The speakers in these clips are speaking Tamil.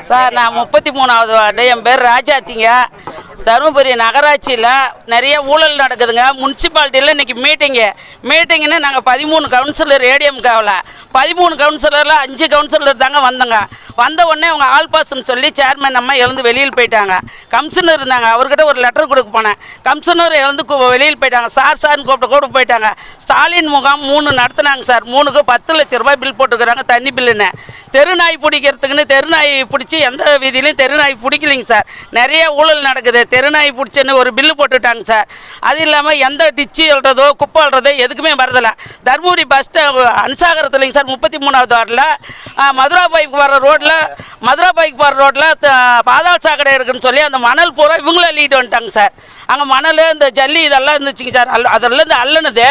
சார் நான் முப்பத்தி மூணாவது வார்டு. என் பேர் ராஜாத்திங்க. தருமபுரி நகராட்சியில் நிறைய ஊழல் நடக்குதுங்க. முனிசிபாலிட்டியில் இன்றைக்கி மீட்டிங்கு மீட்டிங்குன்னு நாங்கள் பதிமூணு கவுன்சிலர் ஏடிஎம்காவில் பதிமூணு கவுன்சிலரில் அஞ்சு கவுன்சிலர் தாங்க வந்தோங்க. வந்த உடனே அவங்க ஆல் பாஸ்ன்னு சொல்லி சேர்மேன் அம்மா எழுந்து வெளியில் போயிட்டாங்க. கமிஷனர் இருந்தாங்க. அவர்கிட்ட ஒரு லெட்டர் கொடுக்க போனேன். கமிஷனர் எழுந்து வெளியில் போயிட்டாங்க. சார் சார்னு கூப்பிட்டு கூட போயிட்டாங்க. ஸ்டாலின் முகாம் மூணு நடத்துனாங்க சார் மூணுக்கு பத்து லட்ச ரூபாய் பில் போட்டுக்கிறாங்க தண்ணி பில்லுன்னு தெருநாய் பிடிக்கிறதுக்குன்னு தெருநாய் பிடிச்சி எந்த வீதியிலையும் தெருநாய் பிடிக்கலைங்க சார் நிறைய ஊழல் நடக்குது. தெருநாய் பிடிச்சின்னு ஒரு பில்லு போட்டுட்டாங்க சார் அது இல்லாமல் எந்த டிச்சு அல்றதோ குப்பை அல்றதோ எதுக்குமே வரதில்லை. தருமபுரி பஸ் ஸ்டாப் அனுசாகரத்துலைங்க சார் முப்பத்தி மூணாவது வார்டில் மதுரா பைப் வர ரோட்டில் மதுரா பைக் போகிற ரோட்டில் பாதாள சாக்கடை இருக்குன்னு சொல்லி அந்த மணல் பூரா இவங்களும் அள்ளிட்டு வந்துட்டாங்க சார். அங்கே மணல் இந்த ஜல்லி இதெல்லாம் இருந்துச்சுங்க சார். அல் அதெல்லாம் இந்த அள்ளுனது.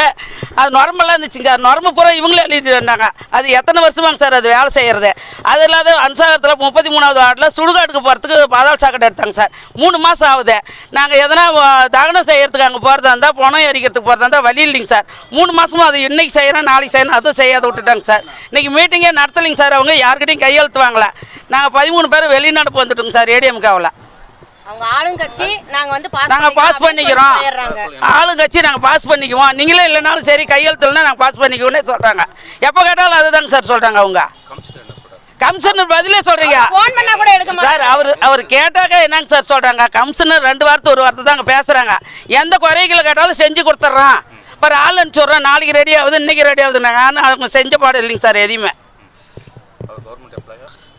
அது நொரம்பெல்லாம் இருந்துச்சுங்க சார். நொரம்பு பூரா இவங்களே அள்ளிட்டு வந்தாங்க அது எத்தனை வருஷமாங்க சார் அது வேலை செய்கிறது அது இல்லாத அன்சாகரத்தில் முப்பத்தி மூணாவது வார்டில் சுடுகாட்டுக்கு போகிறதுக்கு பாதாள சாக்கடை எடுத்தாங்க சார். மூணு மாதம் ஆகுது. நாங்கள் எதனா தகனம் செய்கிறதுக்கு அங்கே போகிறதா இருந்தால் பணம் எரிக்கிறதுக்கு போகிறதா இருந்தால் வழி இல்லைங்க சார். மூணு மாதமும் அது இன்னைக்கு செய்கிறேன் நாளைக்கு செய்யணும் அதுவும் செய்யாத விட்டுட்டாங்க சார். இன்றைக்கி மீட்டிங்கே நடத்தலைங்க சார் அவங்க. யார்கிட்டையும் கையெழுத்து வாங்கலை. நாங்கள் பதிமூணு பேர் வெளிநாடு வந்துட்டோங்க சார் ஏடிஎம்காவில். அவங்க ஆளுங்கட்சி நாங்க வந்து பாஸ் நாங்கள் பாஸ் பண்ணிக்கிறோம். ஆளுங்கட்சி நாங்கள் பாஸ் பண்ணிக்குவோம். நீங்களே இல்லைனாலும் சரி கையெழுத்து இல்லைனா நாங்கள் பாஸ் பண்ணிக்குவோன்னே சொல்கிறாங்க எப்போ கேட்டாலும் அதுதாங்க சார் சொல்கிறாங்க அவங்க. கமிஷனர் பதிலே சொல்கிறீங்க போன் பண்ணா கூட எடுக்க சார் அவர் அவர் கேட்டாக்க என்னங்க சார் சொல்கிறாங்க கமிஷனர் ரெண்டு வாரத்தை ஒரு வாரத்தை தாங்க பேசுகிறாங்க எந்த குறைகளை கேட்டாலும் செஞ்சு கொடுத்துட்றான். அப்புறம் ஆள் அனுப்பிச்சுட்றோம் நாளைக்கு ரெடி ஆகுது இன்னைக்கு ரெடி ஆகுதுன்னாங்க. ஆனால் அவங்க செஞ்ச பாடம் இல்லைங்க சார் எதையுமே.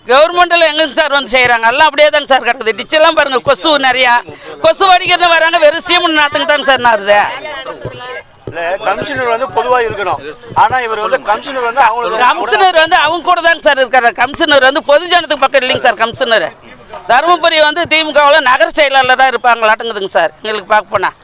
கவர்மெண்ட்டில் எங்கங்க சார் வந்து செய்கிறாங்க எல்லாம் அப்படியே தாங்க சார் கிடக்குது. டிச்செல்லாம் பாருங்கள் கொசு நிறையா. கொசு வடிக்கிறது வராங்க வெறும் சீமன் நாத்துக்கு தாங்க சார் நாருது கமிஷனர் வந்து பொதுவா இருக்கணும். ஆனா இவர் வந்து கமிஷனர் வந்து அவங்களுக்கு கமிஷனர் வந்து அவங்க கூட தாங்க சார் இருக்காரு. கமிஷனர் வந்து பொதுஜனத்துக்கு பக்கம் இல்லைங்க சார் கமிஷனர். தருமபுரி வந்து திமுகவில் நகர செயலாளராக இருப்பாங்களாட்டுங்குதுங்க சார் எங்களுக்கு பார்க்க போனால்